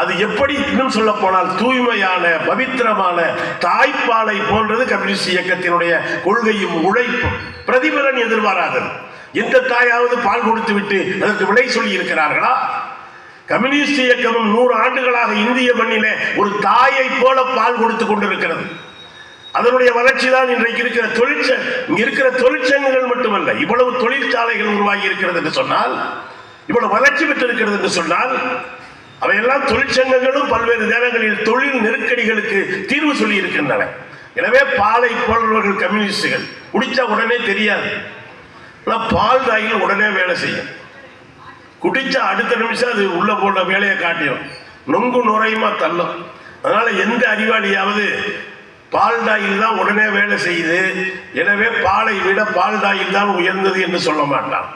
அது எப்படி இன்னும் சொல்ல போனால் தூய்மையான பவித்திரமான தாய்ப்பாலை போன்றது கம்யூனிஸ்ட் இயக்கத்தினுடைய கொள்கையும் உழைப்பும். பிரதிபலன் எதிர்பாராதது. எந்த தாயாவது பால் கொடுத்து விட்டு அதற்கு விடை சொல்லி இருக்கிறார்களா கம்யூனிஸ்ட் இயக்கமும் நூறு ஆண்டுகளாக இந்திய மண்ணிலே ஒரு தாயை போல பால் கொடுத்து கொண்டிருக்கிறது. அதனுடைய வளர்ச்சி தான் இன்றைக்கு இருக்கிற தொழிற்சங்க இருக்கிற தொழிற்சங்கங்கள் மட்டுமல்ல இவ்வளவு தொழிற்சாலைகள் உருவாகி இருக்கிறது என்று சொன்னால் இவ்வளவு வளர்ச்சி பெற்றிருக்கிறது என்று சொன்னால் அவையெல்லாம் தொழிற்சங்கங்களும் பல்வேறு நேரங்களில் தொழில் நெருக்கடிகளுக்கு தீர்வு சொல்லி இருக்கின்றன எனவே பாலை போன்றவர்கள் கம்யூனிஸ்டுகள் குடித்தா உடனே தெரியாது. பால் தாயில் உடனே வேலை செய்யும். குடிச்சா அடுத்த நிமிஷம் அது உள்ள போன வேலையை காட்டிடும் நொங்கு நுரையுமா தள்ளும். அதனால எந்த அறிவாளியாவது பால் தாயில் தான் உடனே வேலை செய்யுது. எனவே பாலை விட பால் தாயில் தான் உயர்ந்தது என்று சொல்ல மாட்டான்.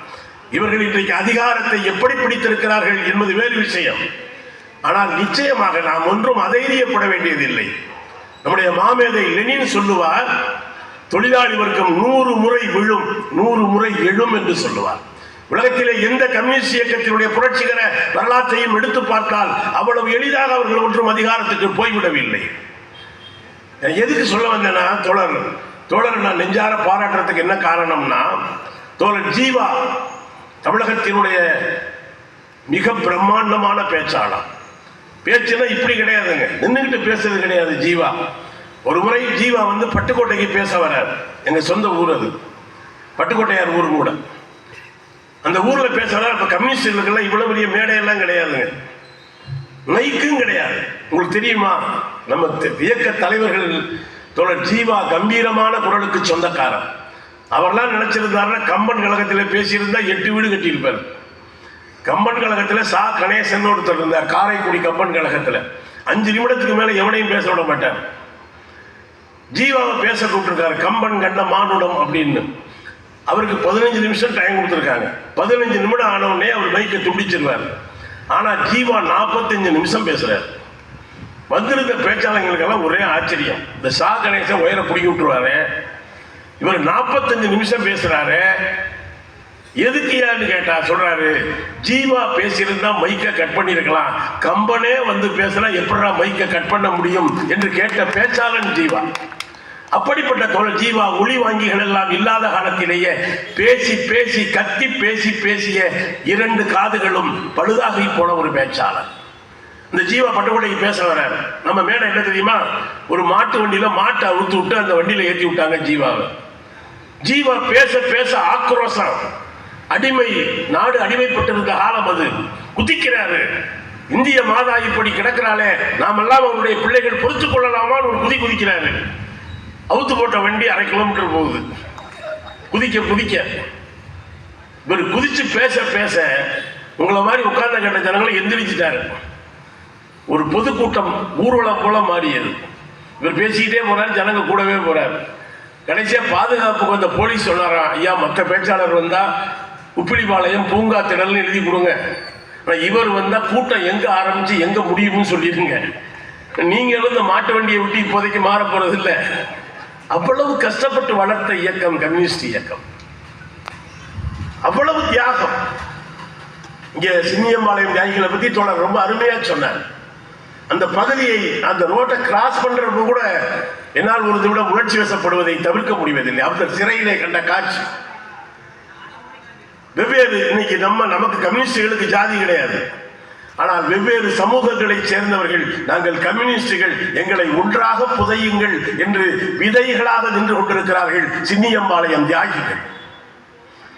இவர்கள் இன்றைக்கு அதிகாரத்தை எப்படி பிடித்திருக்கிறார்கள் என்பது வேறு விஷயம். ஆனால் நிச்சயமாக நாம் ஒன்றும் அதைரியப்பட வேண்டியதில்லை. நம்முடைய மாமேதை லெனின் சொல்லுவார் தொழிலாளி வர்க்கம் நூறு முறை விழும் நூறு முறை எழும் என்று சொல்லுவார். உலகத்திலே எந்த கம்யூனிஸ்ட் இயக்கத்தினுடைய புரட்சிகர வரலாற்றையும் எடுத்து பார்த்தால் அவ்வளவு எளிதாக அவர்கள் ஒன்றும் அதிகாரத்துக்கு போய்விடவில்லை. எதுக்கு சொல்ல வந்தேன்னா தோழர் தோழர் நான் நெஞ்சார பாராட்டுறதுக்கு என்ன காரணம்னா தோழர் ஜீவா தமிழகத்தினுடைய மிக பிரம்மாண்டமான பேச்சாளர். பேச்சுனா இப்படி கிடையாதுங்க. நின்றுக்கிட்டு பேசுறது கிடையாது ஜீவா. ஒரு முறை ஜீவா வந்து பட்டுக்கோட்டைக்கு பேச வரார். எங்க சொந்த ஊர் அது. பட்டுக்கோட்டையார் ஊர் கூட. அந்த ஊர்ல பேச வரார். இப்ப கம்யூனிஸ்டுகளுக்கெல்லாம் இவ்வளவு பெரிய மேடையெல்லாம் கிடையாதுங்க. மைக்கும் கிடையாது. உங்களுக்கு தெரியுமா? நம்ம இயக்க தலைவர்கள் தோழர் ஜீவா கம்பீரமான குரலுக்கு சொந்தக்காரன் அவர்லாம் நினைச்சிருந்தாருன்னா கம்பன் கழகத்தில் பேசியிருந்தா எட்டு வீடு கட்டியிருப்பார். கம்பன் கழகத்தில் சா கணேசன் ஒருத்தர் இருந்தார் காரைக்குடி கம்பன் கழகத்தில். அஞ்சு நிமிடத்துக்கு மேலே எவனையும் பேச விட மாட்டார். ஜீவாவை பேச கூப்பிட்டுருக்காரு கம்பன் கண்ட மானுடம் அப்படின்னு. அவருக்கு பதினஞ்சு நிமிஷம் டைம் கொடுத்துருக்காங்க. பதினஞ்சு நிமிடம் ஆனவுடனே அவர் மைக்கை துண்டிச்சிருவார் ஆனால் ஜீவா நாற்பத்தஞ்சு நிமிஷம் பேசுகிறார் வந்திருந்த பேச்சாளர்களுக்கெல்லாம் ஒரே ஆச்சரியம். இந்த சா கணேசன் உயர பிடிக்கி விட்டுருவாரு. இவர் நாற்பத்தஞ்சு நிமிஷம் பேசுகிறாரு எதுக்கியான்னு கேட்டா சொல்றாரு ஜீவா பேசியிருந்தா மைக்க கட் பண்ணியிருக்கலாம். கம்பனே வந்து பேசினா எப்படா மைக்க கட் பண்ண முடியும் என்று கேட்ட பேச்சாளன் ஜீவா. அப்படிப்பட்ட தோழர் ஜீவா ஒளி வாங்கிகள் எல்லாம் இல்லாத காலத்திலேயே பேசி பேசி கத்தி பேசி பேசிய இரண்டு காதுகளும் பழுதாகி போன ஒரு பேச்சாளர். இந்த ஜீவா பட்டுக்கோட்டைக்கு பேச வர நம்ம மேடை என்ன தெரியுமா? ஒரு மாட்டு வண்டியில மாட்டை அவுத்து விட்டு அந்த வண்டியில ஏற்றி விட்டாங்க ஜீவாவை. ஜீவா பேச பேச ஆக்ரோஷம். அடிமை நாடு அடிமைப்பட்டிருந்த காலம் அது. குதிக்கிறாரு. இந்திய மாதா இப்படி கிடக்கிறாளே நாமெல்லாம் அவருடைய பிள்ளைகள் பொறுத்து கொள்ளலாமான்னு ஒரு குதி குதிக்கிறாரு. அவுத்து போட்ட வண்டி அரை கிலோமீட்டர் போகுது. குதிக்க குதிக்க. இவர் குதிச்சு பேச பேச உங்களை மாதிரி உட்கார்ந்த கண்ட ஜனங்களை எந்திரிச்சிட்டாரு. ஒரு பொதுக்கூட்டம் ஊர்வலம் போல மாறியது. இவர் பேசிக்கிட்டே போறாரு ஜனங்க கூடவே போறாரு. கடைசியா பாதுகாப்புக்கு வந்த போலீஸ் சொன்னாராம் ஐயா மற்ற பேச்சாளர் வந்தா உப்பிலிபாளையம் பூங்கா திடல்னு எழுதி கொடுங்க. ஆனால் இவர் வந்தால் கூட்டம் எங்கே ஆரம்பித்து எங்கே முடியும்னு சொல்லிடுங்க. நீங்களும் இந்த மாட்டு வண்டியை விட்டு இப்போதைக்கு மாற போறது அவ்வளவு கஷ்டப்பட்டு வளர்த்த இயக்கம் கம்யூனிஸ்ட் இயக்கம். அவ்வளவு தியாகம். இங்கே சின்னியம்பாளையம் தியாகிகளை பற்றி தோழர் ரொம்ப அருமையாக சொன்னார். அந்த பகுதியை அந்த ரோட்டை கிராஸ் பண்ணுறப்ப கூட என்னால் ஒரு நிமிடம் உணர்ச்சி வசப்படுவதை தவிர்க்க முடிவதில்லை. அவர் சிறையிலே கண்ட காட்சி. வெவ்வேறு இன்னைக்கு நம்ம நமக்கு கம்யூனிஸ்டுகளுக்கு ஜாதி கிடையாது. ஆனால் வெவ்வேறு சமூகங்களைச் சேர்ந்தவர்கள் நாங்கள் கம்யூனிஸ்டுகள் எங்களை ஒன்றாக புதையுங்கள் என்று விதைகளாக நின்று கொண்டிருக்கிறார்கள் சின்னியம்பாளையம் தியாகிகள்.